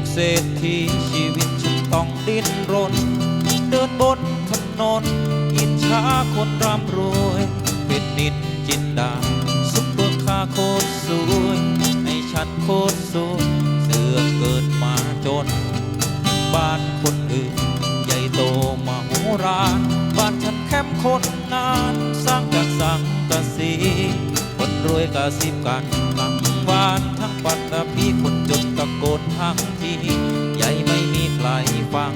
กเศรษฐีชีวิตฉันต้องดิ้นรน เดินบนถนนอินชาคนร่ำรวยเป็นนินจินดาซุปเปอร์คาร์โคตรสวยให้ฉันโคตรสวยเสือเกิดมาจน บ้านคนอื่น ใหญ่โตมโหฬารบ้านฉันแคมคนงานสร้างจากสังกะสีคนรวยกระสิบกันกังวาน ปัตตภีคนจนตะโกนทั้งทีใหญ่ไม่มีใครฟัง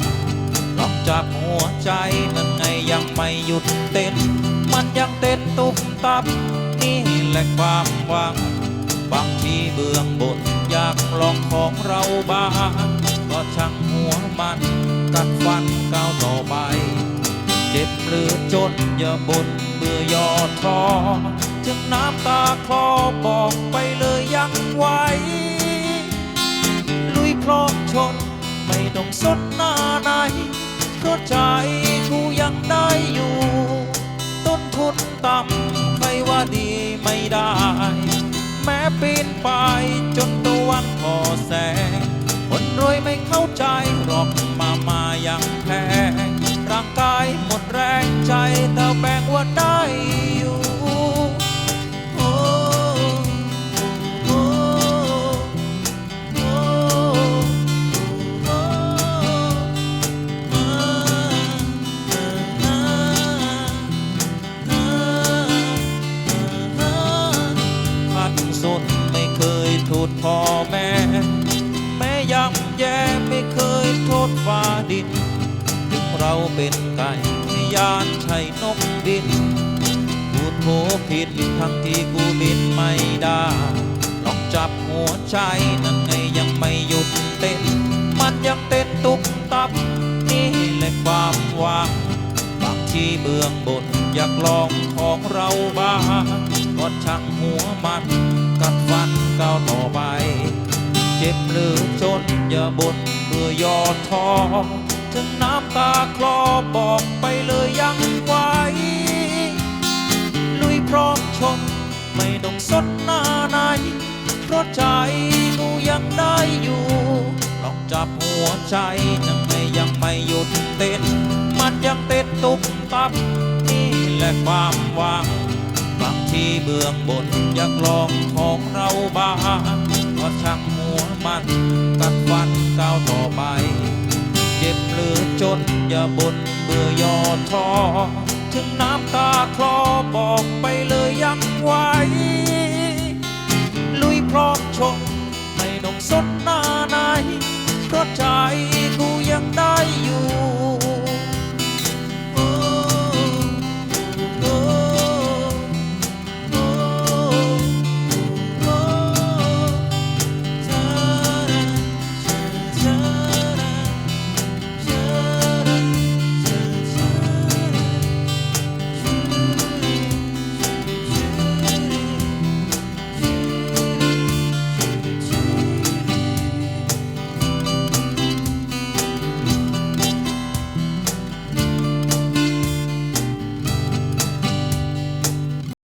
นอกจากหัวใจนั้นไงยังไม่หยุดเต้น มันยังเต้นตุบตับ นี่แหละความหวัง บางทีเบื้องบนอยากลองของเราบ้างก็ช่างหัวมันกัดฟันก้าวต่อไป เจ็บหรือจนอย่าบ่นเบื่อย่อท้อถึงน้ำตาคลอบอกไปเลย ยังไหวลุยคลองชน ไม่ต้องสดหน้าไหนเพราะใจกูยังได้อยู่ ต้นทุนต่ำใครว่าดีไม่ได้ แม้ปีนไป ษพ่อแม่ แม่ย่ำแย่ไม่เคยโทษฟ้าดิน ถึงเราเป็นไก่ไม่ยานใช่นกบินพูดโผผิดทั้งที่กูบินไม่ได้ลองจับหัวใจนั่นไงยังไม่หยุดเต้น มันยังเต้นตุบตับ นี่แหละความหวังบางทีเบื้องบนอยากลองของเราบ้างก็ช่างหัวมันกัน บหรือจนอย่าบ่นเบื่อย่อท้อถึงน้ำตาคลอบอกไปเลยยังไหวลุยพร้อมชนไม่ต้องสดหน้าไหนเพราะใจกูยังได้อยู่ ลองจับหัวใจยังไงยังไม่หยุดเต้น มันยังเต้นตุบตับนี่แหละความหวังบางทีเบื้องบนอยากลองของเราบ้าง ก็ช่างหัวมัน กัดฟันก้าวต่อไป เจ็บหรือจนอย่าบ่นเบื่อย่อท้อถึงน้ำตาคลอบอกไปเลยยังไหว